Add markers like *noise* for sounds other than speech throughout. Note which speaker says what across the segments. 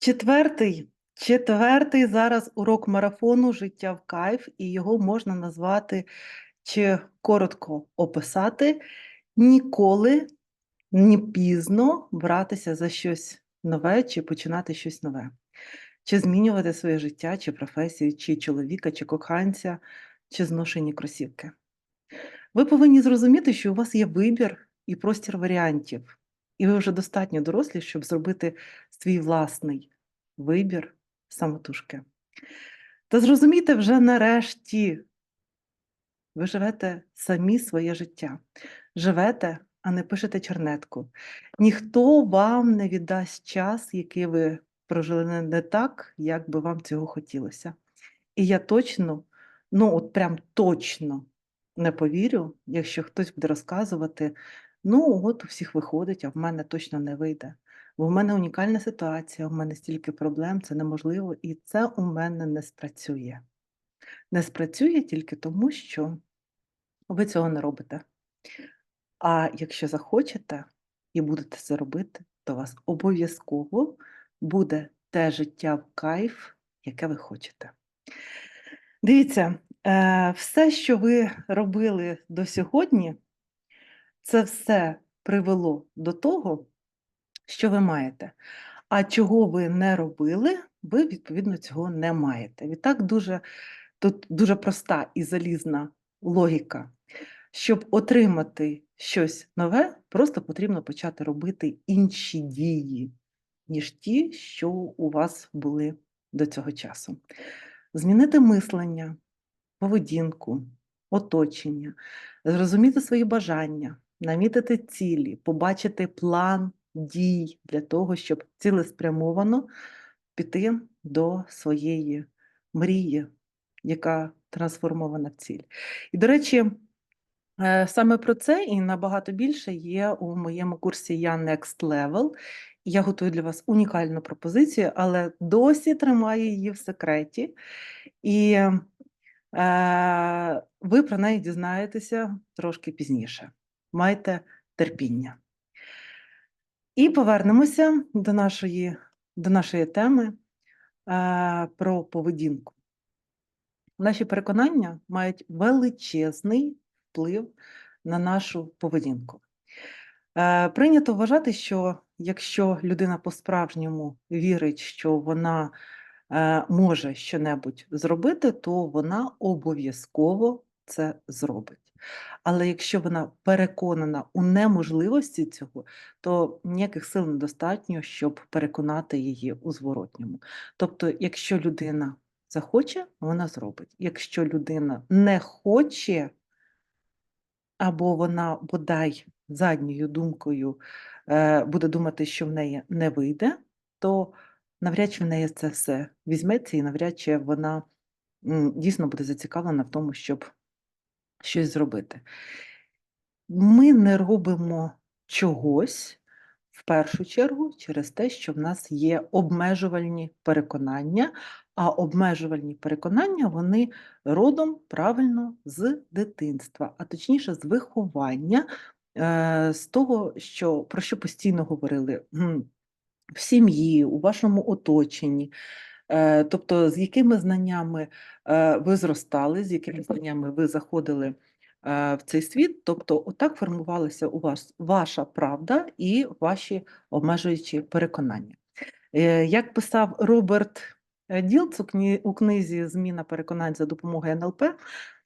Speaker 1: Четвертий, четвертий зараз урок марафону Життя в кайф, і його можна назвати чи коротко описати ніколи не пізно братися за щось нове чи починати щось нове, чи змінювати своє життя, чи професію, чи чоловіка, чи коханця, чи зношені кросівки. Ви повинні зрозуміти, що у вас є вибір і простір варіантів, і ви вже достатньо дорослі, щоб зробити свій власний вибір самотужки. Та зрозумійте вже нарешті, ви живете самі своє життя. Живете, а не пишете чернетку. Ніхто вам не віддасть час, який ви прожили не, так, як би вам цього хотілося. І я точно, ну от прям точно не повірю, якщо хтось буде розказувати, ну от у всіх виходить, а в мене точно не вийде. Бо в мене унікальна ситуація, у мене стільки проблем, це неможливо, і це у мене не спрацює. Не спрацює тільки тому, що ви цього не робите. А якщо захочете і будете це робити, то вас обов'язково буде те життя в кайф, яке ви хочете. Дивіться, е, все, що ви робили до сьогодні, це все привело до того, що ви маєте. А чого ви не робили, ви, відповідно, цього не маєте. Відтак дуже, тут дуже проста і залізна логіка. Щоб отримати щось нове, просто потрібно почати робити інші дії, ніж ті, що у вас були до цього часу. Змінити мислення, поведінку, оточення, зрозуміти свої бажання, намітити цілі, побачити план дій для того, щоб цілеспрямовано піти до своєї мрії, яка трансформована в ціль. І, до речі, е, саме про це і набагато більше є у моєму курсі Я Next Level. Я готую для вас унікальну пропозицію, але досі тримаю її в секреті. І е, ви про неї дізнаєтеся трошки пізніше. Майте терпіння. І повернемося до нашої, до нашої теми е, про поведінку. Наші переконання мають величезний вплив на нашу поведінку. Е, Прийнято вважати, що якщо людина по-справжньому вірить, що вона е, може щонебудь зробити, то вона обов'язково це зробить. Але якщо вона переконана у неможливості цього, то ніяких сил недостатньо, щоб переконати її у зворотньому. Тобто, якщо людина захоче, вона зробить. Якщо людина не хоче, або вона бодай задньою думкою е, буде думати, що в неї не вийде, то навряд чи в неї це все візьметься, і навряд чи вона дійсно буде зацікавлена в тому, щоб щось зробити. Ми не робимо чогось в першу чергу через те, що в нас є обмежувальні переконання, а обмежувальні переконання вони родом правильно з дитинства, а точніше з виховання, е, з того, що, про що постійно говорили в сім'ї, у вашому оточенні. Е, Тобто, з якими знаннями е, ви зростали, з якими знаннями ви заходили е, в цей світ, тобто, отак формувалася у вас ваша правда і ваші обмежуючі переконання. Як писав Роберт е, Ділц у книзі Зміна переконань за допомогою НЛП,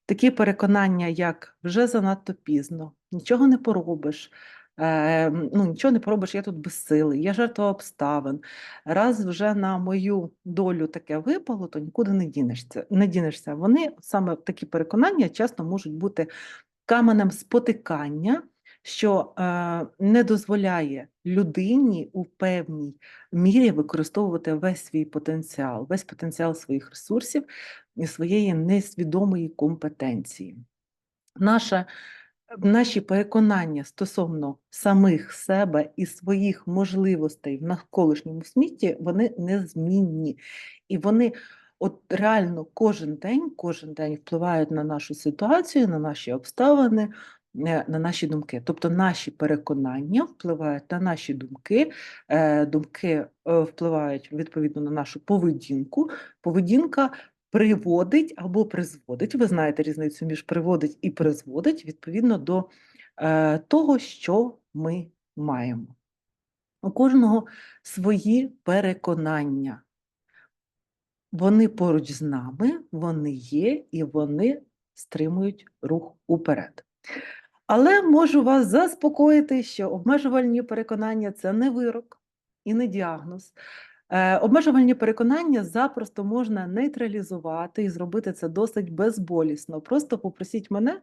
Speaker 1: такі переконання, як вже занадто пізно, нічого не поробиш, е, ну, нічого не поробиш, я тут безсилий, я жертва обставин. Раз вже на мою долю таке випало, то нікуди не дінешся. Не дінешся. Вони саме такі переконання часто можуть бути каменем спотикання, що е, не дозволяє людині у певній мірі використовувати весь свій потенціал, весь потенціал своїх ресурсів і своєї несвідомої компетенції. Наше Наші переконання стосовно самих себе і своїх можливостей в навколишньому світі, вони незмінні. І вони от реально кожен день, кожен день впливають на нашу ситуацію, на наші обставини, е, на наші думки. Тобто наші переконання впливають на наші думки, е, думки е, впливають відповідно на нашу поведінку. Поведінка приводить або призводить, ви знаєте різницю між приводить і призводить відповідно до е, того, що ми маємо. У кожного свої переконання. Вони поруч з нами, вони є і вони стримують рух уперед. Але можу вас заспокоїти, що обмежувальні переконання це не вирок і не діагноз. Е, Обмежувальні переконання запросто можна нейтралізувати і зробити це досить безболісно. Просто попросіть мене,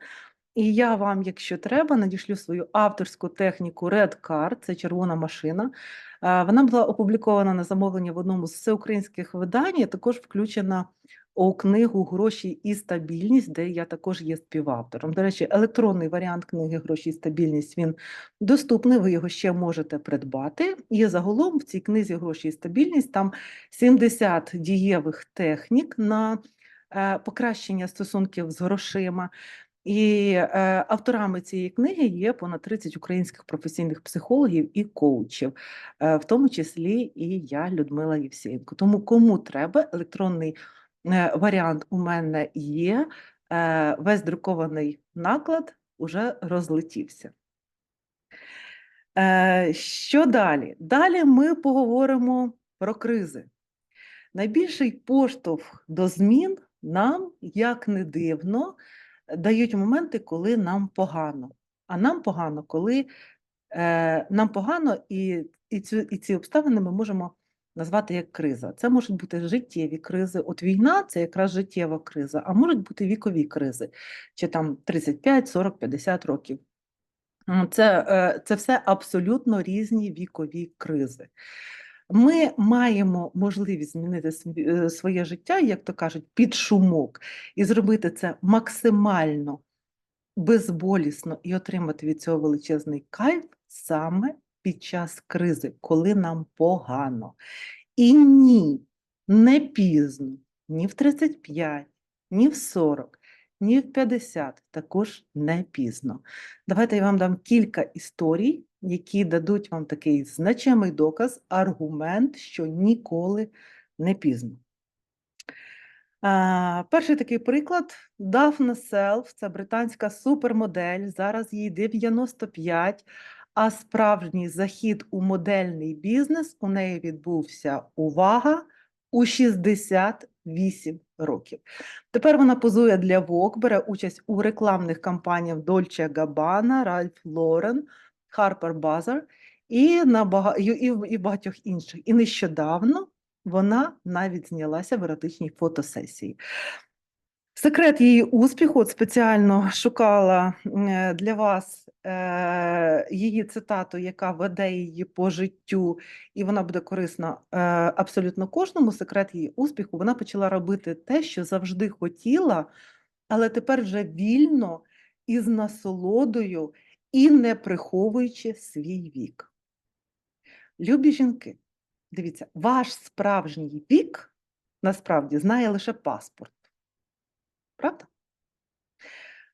Speaker 1: і я вам, якщо треба, надішлю свою авторську техніку Red Card, це червона машина. Е, Вона була опублікована на замовлення в одному з всеукраїнських видань, і також включена у книгу Гроші і стабільність, де я також є співавтором. До речі, електронний варіант книги Гроші і стабільність він доступний, ви його ще можете придбати. І загалом в цій книзі Гроші і стабільність там 70 дієвих технік на е, покращення стосунків з грошима. І е, авторами цієї книги є понад 30 українських професійних психологів і коучів, е, в тому числі і я, Людмила Євсєєнко. Тому кому треба електронний варіант у мене є, е, весь друкований наклад уже розлетівся. Е, Що далі? Далі ми поговоримо про кризи. Найбільший поштовх до змін нам, як не дивно, дають моменти, коли нам погано. А нам погано, коли е, нам погано, і, і, цю, і ці обставини ми можемо назвати як криза. Це можуть бути життєві кризи. От війна це якраз життєва криза, а можуть бути вікові кризи, чи там 35, 40, 50 років. Це, е, це все абсолютно різні вікові кризи. Ми маємо можливість змінити е, своє життя, як то кажуть, під шумок, і зробити це максимально безболісно і отримати від цього величезний кайф саме під час кризи, коли нам погано. І ні, не пізно, ні в 35, ні в 40, ні в 50, також не пізно. Давайте я вам дам кілька історій, які дадуть вам такий значимий доказ, аргумент, що ніколи не пізно. Перший такий приклад Дафна Селф, це британська супермодель, зараз їй 95, а справжній захід у модельний бізнес у неї відбувся, увага, у 68 років. Тепер вона позує для Vogue, бере участь у рекламних кампаніях Dolce Gabbana, Ralph Lauren, Harper Bazaar і, на бага... і, багатьох інших. І нещодавно вона навіть знялася в еротичній фотосесії. Секрет її успіху, спеціально шукала е, для вас е, її цитату, яка веде її по життю, і вона буде корисна е, абсолютно кожному. Секрет її успіху. Вона почала робити те, що завжди хотіла, але тепер вже вільно і з насолодою, і не приховуючи свій вік. Любі жінки, дивіться, ваш справжній вік насправді знає лише паспорт. Правда?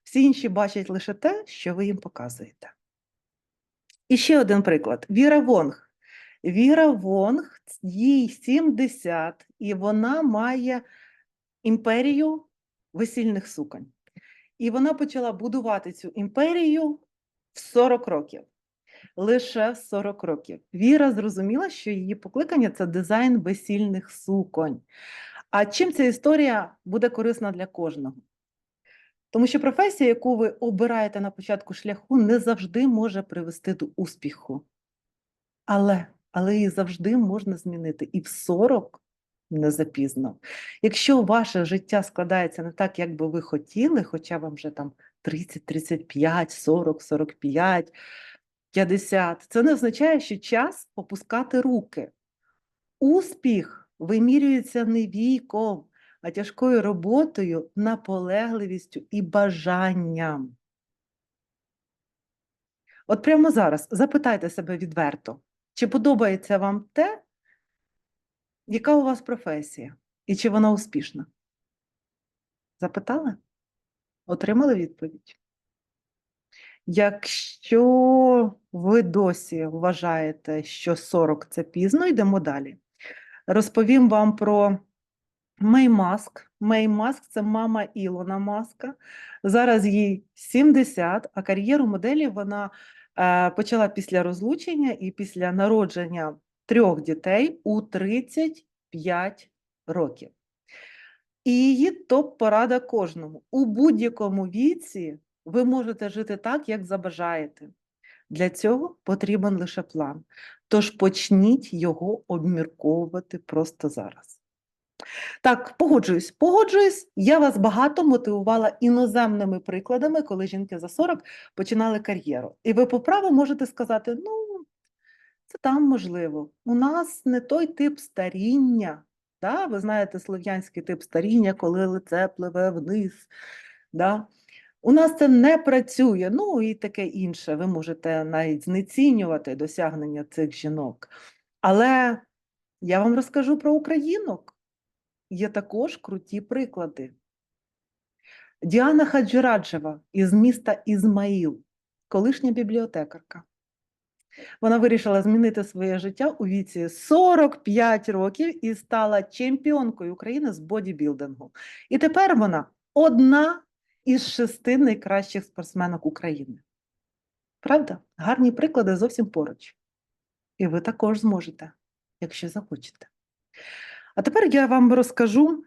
Speaker 1: Всі інші бачать лише те, що ви їм показуєте. І ще один приклад. Віра Вонг. Віра Вонг, їй 70, і вона має імперію весільних суконь. І вона почала будувати цю імперію в 40 років. Лише в 40 років. Віра зрозуміла, що її покликання це дизайн весільних суконь. А чим ця історія буде корисна для кожного? Тому що професія, яку ви обираєте на початку шляху, не завжди може привести до успіху. Але, але її завжди можна змінити. І в 40 не запізно. Якщо ваше життя складається не так, як би ви хотіли, хоча вам вже там 30, 35, 40, 45, 50, це не означає, що час опускати руки. Успіх вимірюється не віком, а тяжкою роботою, наполегливістю і бажанням. От прямо зараз запитайте себе відверто, чи подобається вам те, яка у вас професія, і чи вона успішна? Запитали? Отримали відповідь? Якщо ви досі вважаєте, що 40 це пізно, йдемо далі. Розповім вам про Мей Маск. Мей Маск це мама Ілона Маска. Зараз їй 70, а кар'єру моделі вона е, почала після розлучення і після народження трьох дітей у 35 років. І її топ-порада кожному. У будь-якому віці ви можете жити так, як забажаєте. Для цього потрібен лише план. Тож почніть його обмірковувати просто зараз. Так, погоджуюсь, погоджуюсь. Я вас багато мотивувала іноземними прикладами, коли жінки за 40 починали кар'єру. І ви по праву можете сказати: ну, це там можливо. У нас не той тип старіння. Да? Ви знаєте слов'янський тип старіння, коли лице пливе вниз. Да? У нас це не працює, ну і таке інше. Ви можете навіть знецінювати досягнення цих жінок. Але я вам розкажу про українок. Є також круті приклади. Діана Хаджираджева із міста Ізмаїл, колишня бібліотекарка. Вона вирішила змінити своє життя у віці 45 років і стала чемпіонкою України з бодібілдингу. І тепер вона одна із шести найкращих спортсменок України. Правда? Гарні приклади зовсім поруч. І ви також зможете, якщо захочете. А тепер я вам розкажу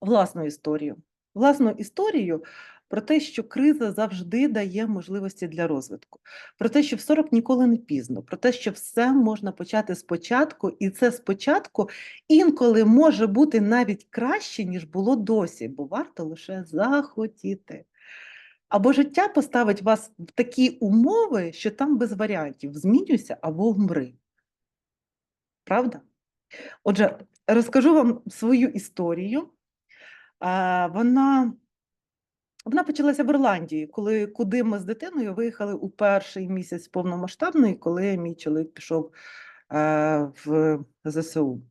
Speaker 1: власну історію. Власну історію про те, що криза завжди дає можливості для розвитку, про те, що в 40 ніколи не пізно, про те, що все можна почати спочатку, і це спочатку інколи може бути навіть краще, ніж було досі, бо варто лише захотіти. Або життя поставить вас в такі умови, що там без варіантів змінюйся або вмри. Правда? Отже, розкажу вам свою історію. Вона вона почалася в Ірландії, коли куди ми з дитиною виїхали у перший місяць повномасштабної, коли мій чоловік пішов е, в ЗСУ.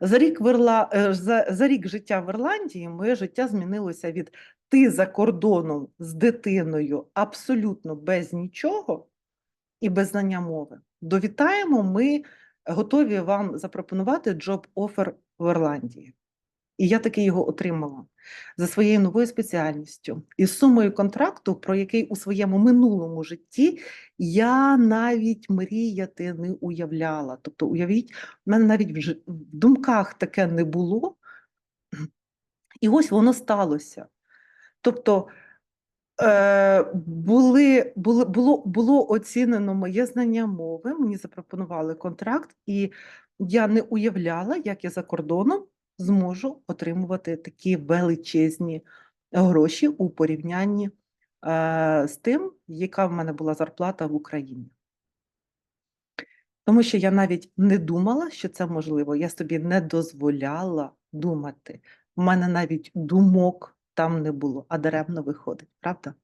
Speaker 1: За рік, в Ірла... е, за, за рік життя в Ірландії моє життя змінилося від ти за кордоном з дитиною абсолютно без нічого і без знання мови. Довітаємо, ми готові вам запропонувати джоб офер в Ірландії. І я таки його отримала за своєю новою спеціальністю і сумою контракту, про який у своєму минулому житті я навіть мріяти не уявляла. Тобто, уявіть, в мене навіть в, думках таке не було, і ось воно сталося. Тобто е, були, були, було, було оцінено моє знання мови, мені запропонували контракт, і я не уявляла, як я за кордоном зможу отримувати такі величезні гроші у порівнянні е, з тим, яка в мене була зарплата в Україні. Тому що я навіть не думала, що це можливо. Я собі не дозволяла думати. У мене навіть думок там не було, а даремно виходить, правда?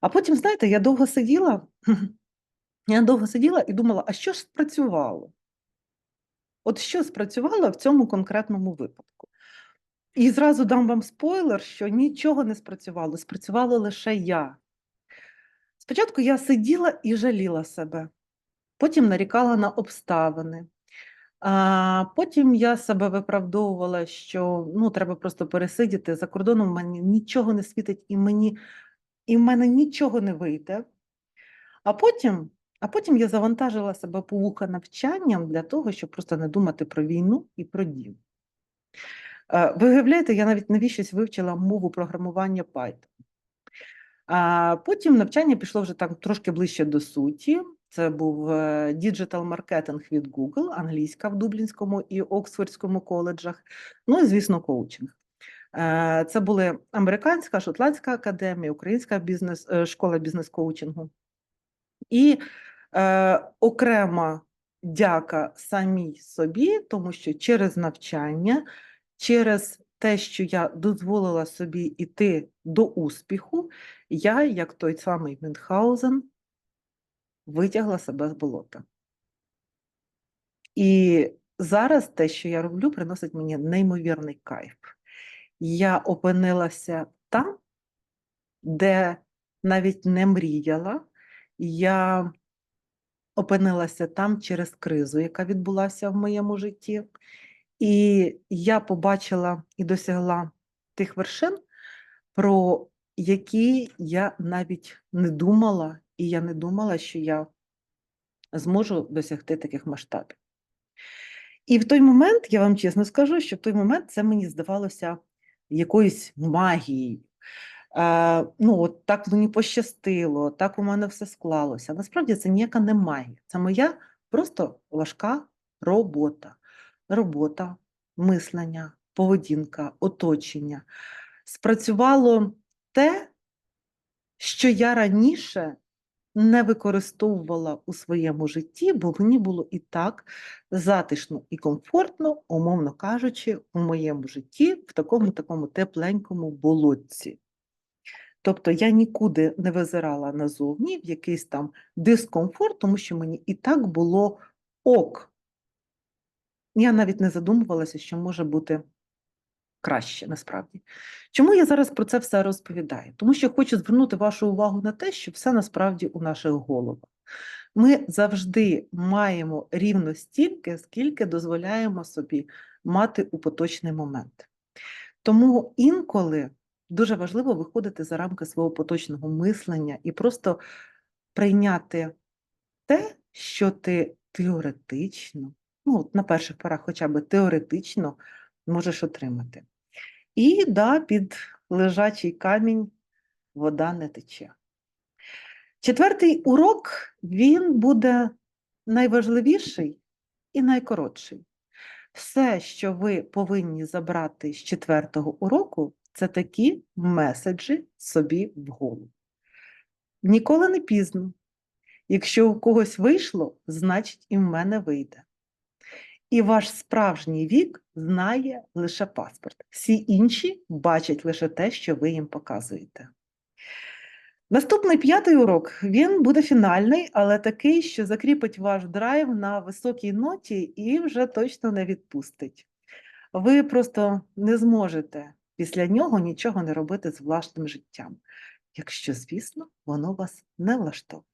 Speaker 1: А потім, знаєте, я довго сиділа, *clears throat* я довго сиділа і думала, а що ж спрацювало? От що спрацювало в цьому конкретному випадку? І зразу дам вам спойлер, що нічого не спрацювало, спрацювала лише я. Спочатку я сиділа і жаліла себе, потім нарікала на обставини. А потім я себе виправдовувала, що ну, треба просто пересидіти. За кордоном мені нічого не світить, і мені, і в мене нічого не вийде. А потім а потім я завантажила себе по навчанням для того, щоб просто не думати про війну і про дім. Е, ви уявляєте, я навіть навіщось вивчила мову програмування Python. А потім навчання пішло вже так трошки ближче до суті. Це був діджитал маркетинг від Google, англійська в Дублінському і Оксфордському коледжах, ну і, звісно, коучинг. Е, це були американська, шотландська академія, українська бізнес, е, школа бізнес-коучингу. І е, окрема дяка самій собі, тому що через навчання, через те, що я дозволила собі йти до успіху, я, як той самий Мюнхгаузен, витягла себе з болота. І зараз те, що я роблю, приносить мені неймовірний кайф. Я опинилася там, де навіть не мріяла. Я опинилася там через кризу, яка відбулася в моєму житті. І я побачила і досягла тих вершин, про які я навіть не думала, і я не думала, що я зможу досягти таких масштабів. І в той момент, я вам чесно скажу, що в той момент це мені здавалося якоюсь магією. Е, ну, от так мені пощастило, так у мене все склалося. Насправді це ніяка не магія. Це моя просто важка робота. Робота, мислення, поведінка, оточення. Спрацювало те, що я раніше не використовувала у своєму житті, бо мені було і так затишно і комфортно, умовно кажучи, у моєму житті в такому такому тепленькому болотці. Тобто я нікуди не визирала назовні в якийсь там дискомфорт, тому що мені і так було ок. Я навіть не задумувалася, що може бути краще насправді. Чому я зараз про це все розповідаю? Тому що хочу звернути вашу увагу на те, що все насправді у наших головах. Ми завжди маємо рівно стільки, скільки дозволяємо собі мати у поточний момент. Тому інколи дуже важливо виходити за рамки свого поточного мислення і просто прийняти те, що ти теоретично, ну, от на перших порах хоча б теоретично можеш отримати. І да, під лежачий камінь вода не тече. Четвертий урок він буде найважливіший і найкоротший. Все, що ви повинні забрати з четвертого уроку, це такі меседжі собі в голову. Ніколи не пізно. Якщо у когось вийшло, значить і в мене вийде. І ваш справжній вік знає лише паспорт. Всі інші бачать лише те, що ви їм показуєте. Наступний п'ятий урок він буде фінальний, але такий, що закріпить ваш драйв на високій ноті і вже точно не відпустить. Ви просто не зможете після нього нічого не робити з власним життям, якщо, звісно, воно вас не влаштовує.